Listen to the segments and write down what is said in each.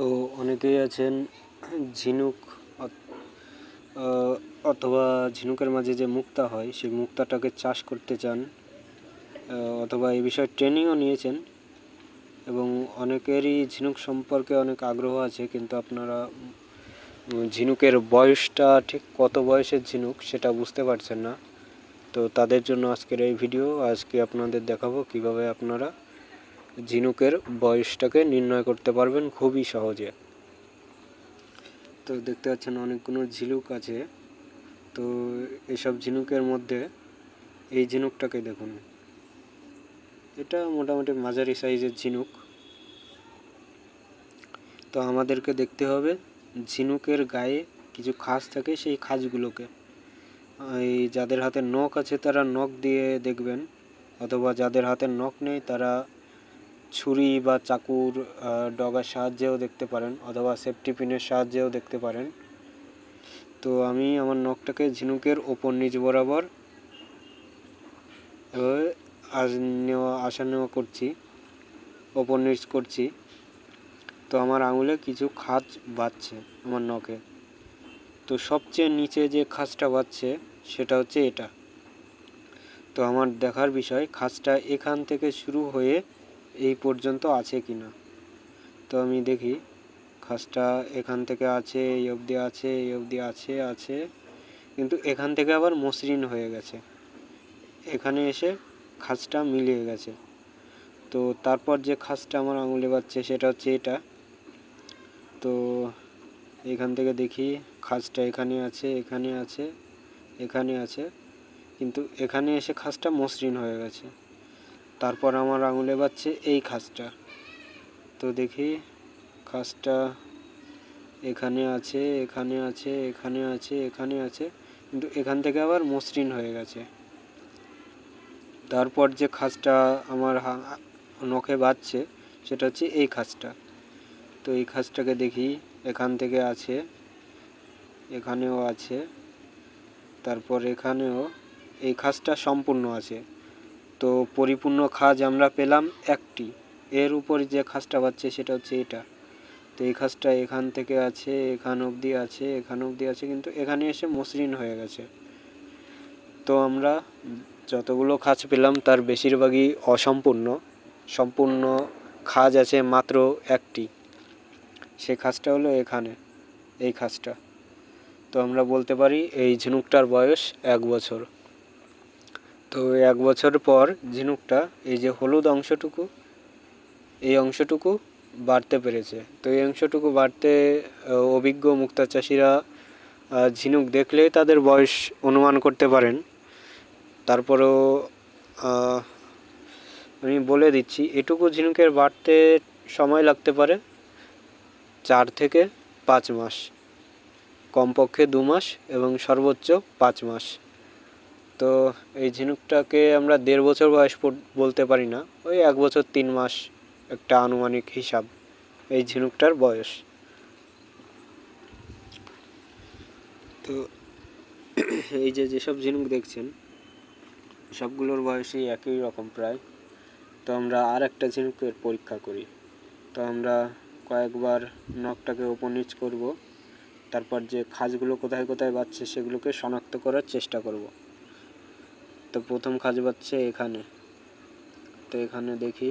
তো অনেকেই আছেন ঝিনুক অথ- অথবা ঝিনুকের মাঝে যে মুক্তা হয়, সেই মুক্তাটাকে চাষ করতে চান অথবা এই বিষয়ে ট্রেনিংও নিয়েছেন এবং অনেকেরই ঝিনুক সম্পর্কে অনেক আগ্রহ আছে, কিন্তু আপনারা ঝিনুকের বয়সটা ঠিক কত বয়সের ঝিনুক সেটা বুঝতে পারছেন না। তো তাদের জন্য আজকের এই ভিডিও, আজকে আপনাদের দেখাবো কীভাবে আপনারা ঝিনুকের বয়সটাকে নির্ণয় করতে পারবেন খুবই সহজে। তো দেখতে পাচ্ছেন অনেকগুলো ঝিনুক আছে। তো এসব ঝিনুকের মধ্যে এই ঝিনুকটাকে দেখুন। এটা মোটামুটি মাঝারি সাইজের ঝিনুক। তো আমাদেরকে দেখতে হবে ঝিনুকের গায়ে কিছু খাস থাকে সেই খাসগুলোকে। এই যাদের হাতে নখ আছে তারা নখ দিয়ে দেখবেন, অথবা যাদের হাতে নখ নেই তারা ছুরি বা চাকুর ডগার সাহায্যেও দেখতে পারেন অথবা সেফটি পিনের সাহায্যেও দেখতে পারেন। তো আমি আমার নখটাকে ঝিনুকের ওপর নিচ বরাবর আস নেওয়া আসা নেওয়া করছি, ওপর নিচ করছি। তো আমার আঙুলে কিছু খাঁজ বাজছে আমার নখে। তো সবচেয়ে নিচে যে খাঁজটা বাজছে সেটা হচ্ছে এটা। তো আমার দেখার বিষয় খাঁজটা এখান থেকে শুরু হয়ে এই পর্যন্ত আছে কি না তো আমি দেখি, খাসটা এখান থেকে আছে, এই অবধি আছে, এই অবধি আছে আছে, কিন্তু এখান থেকে আবার মসৃণ হয়ে গেছে। এখানে এসে খাসটা মিলিয়ে গেছে। তো তারপর যে খাসটা আমার আঙুলে বাজছে সেটা হচ্ছে এটা। তো এখান থেকে দেখি, খাসটা এখানে আছে এখানে আছে এখানে আছে, কিন্তু এখানে এসে খাসটা মসৃণ হয়ে গেছে। তারপর আমার আঙুলে বাজছে এই খাসটা তো দেখি খাসটা এখানে আছে এখানে আছে এখানে আছে এখানে আছে, কিন্তু এখান থেকে আবার মসৃণ হয়ে গেছে। তারপর যে খাসটা আমার নখে বাজছে, সেটা হচ্ছে এই খাসটা তো এই খাসটাকে দেখি, এখান থেকে আছে, এখানেও আছে, তারপর এখানেও, এই খাসটা সম্পূর্ণ আছে। তো পরিপূর্ণ খাজ আমরা পেলাম একটি। এর উপর যে খাজটা পাচ্ছে সেটা হচ্ছে এটা। তো এই খাসটা এখান থেকে আছে, এখান অবধি আছে, এখান অবধি আছে, কিন্তু এখানে এসে মসৃণ হয়ে গেছে। তো আমরা যতগুলো খাজ পেলাম তার বেশিরভাগই অসম্পূর্ণ। সম্পূর্ণ খাজ আছে মাত্র একটি। সে খাজটা হলো এখানে, এই খাজটা। তো আমরা বলতে পারি এই ঝিনুকটার বয়স এক বছর। তো এক বছর পর ঝিনুকটা, এই যে হলুদ অংশটুকু, এই অংশটুকু বাড়তে পেরেছে। তো এই অংশটুকু বাড়তে অভিজ্ঞ মুক্তা চাষিরা ঝিনুক দেখলেই তাদের বয়স অনুমান করতে পারেন। তারপরেও আমি বলে দিচ্ছি, এটুকু ঝিনুকের বাড়তে সময় লাগতে পারে চার থেকে পাঁচ মাস, কমপক্ষে দু মাস এবং সর্বোচ্চ পাঁচ মাস। তো এই ঝিনুকটাকে আমরা দেড় বছর বয়স বলতে পারি না, ওই এক বছর তিন মাস একটা আনুমানিক হিসাব এই ঝিনুকটার বয়স। তো এই যে যেসব ঝিনুক দেখছেন, সবগুলোর বয়সই একই রকম প্রায়। তো আমরা আর একটা ঝিনুকের পরীক্ষা করি। তো আমরা কয়েকবার নখটাকে ওপর করব, তারপর যে খাজগুলো কোথায় কোথায় বাচ্ছে সেগুলোকে শনাক্ত করার চেষ্টা করব। তো প্রথম খাজ বাচ্ছে এখানে। তো এখানে দেখি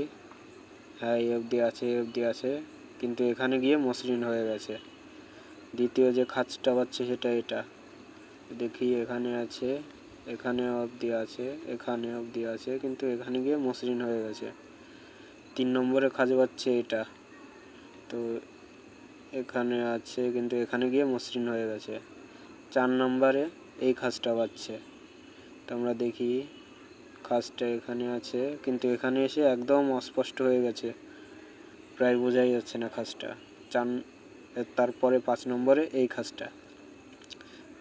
হ্যাঁ এই অবধি আছে, এই অবধি আছে, কিন্তু এখানে গিয়ে মসৃণ হয়ে গেছে। দ্বিতীয় যে খাজটা বাচ্ছে সেটা এটা। দেখি এখানে আছে, এখানে অবধি আছে, এখানে অবধি আছে, কিন্তু এখানে গিয়ে মসৃণ হয়ে গেছে। তিন নম্বরে খাজ বাচ্ছে এটা। তো এখানে আছে, কিন্তু এখানে গিয়ে মসৃণ হয়ে গেছে। চার নম্বরে এই খাজটা বাচ্ছে তো আমরা দেখি খাজটা এখানে আছে, কিন্তু এখানে এসে একদম অস্পষ্ট হয়ে গেছে। প্রায় বোঝাই যাচ্ছে না চার এর তারপরে পাঁচ নম্বরে এই খাজটা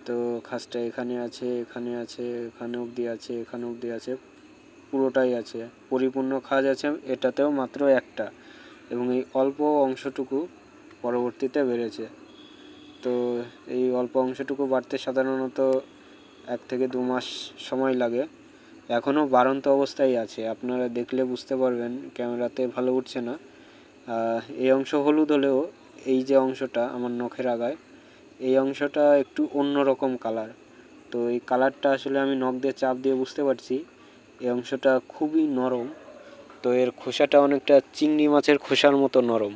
তো খাজটা এখানে আছে এখানে আছে, এখানে অবধি আছে, এখানে অবধি আছে, পুরোটাই আছে। পরিপূর্ণ খাজ আছে এটাতেও মাত্র একটা। এবং এই অল্প অংশটুকু পরবর্তীতে বেড়েছে। তো এই অল্প অংশটুকু বাড়তে সাধারণত এক থেকে দু মাস সময় লাগে। এখনও বাড়ন্ত অবস্থায় আছে। আপনারা দেখলে বুঝতে পারবেন, ক্যামেরাতে ভালো উঠছে না। এই অংশ হলুদ হলেও এই যে অংশটা আমার নখের আগায়, এই অংশটা একটু অন্যরকম কালার তো এই কালারটা আসলে আমি নখ দিয়ে চাপ দিয়ে বুঝতে পারছি। এই অংশটা খুবই নরম। তো এর খোসাটা অনেকটা চিংড়ি মাছের খোসার মতো নরম।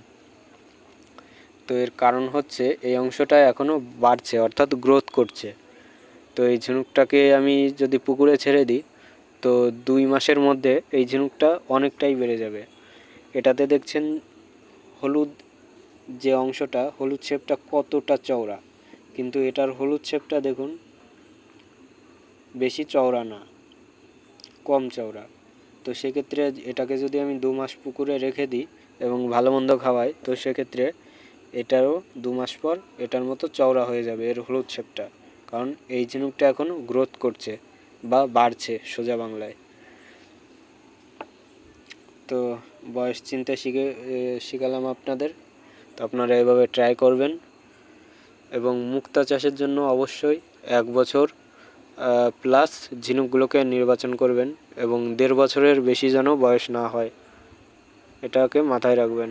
তো এর কারণ হচ্ছে এই অংশটা এখনও বাড়ছে, অর্থাৎ গ্রোথ করছে। তো এই ঝিনুকটাকে আমি যদি পুকুরে ছেড়ে দিই, তো দুই মাসের মধ্যে এই ঝিনুকটা অনেকটাই বেড়ে যাবে। এটাতে দেখছেন হলুদ যে অংশটা, হলুদ শেপটা কতটা চওড়া। কিন্তু এটার হলুদ শেপটা দেখুন, বেশি চওড়া না, কম চওড়া। তো সেক্ষেত্রে এটাকে যদি আমি দু মাস পুকুরে রেখে দিই এবং ভালো মন্দ খাওয়াই, তো সেক্ষেত্রে এটারও দু মাস পর এটার মতো চওড়া হয়ে যাবে এর হলুদ শেপটা। কারণ এই ঝিনুকটা এখন গ্রোথ করছে বা বাড়ছে সোজা বাংলায়। তো বয়স চিনতে শিখে শিখালাম আপনাদের। তো আপনারা এভাবে ট্রাই করবেন। এবং মুক্তা চাষের জন্য অবশ্যই এক বছর প্লাস ঝিনুকগুলোকে নির্বাচন করবেন এবং দেড় বছরের বেশি যেন বয়স না হয়, এটাকে মাথায় রাখবেন।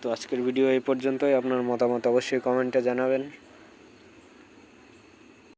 তো আজকের ভিডিও এই পর্যন্তই। আপনার মতামত অবশ্যই কমেন্টে জানাবেন।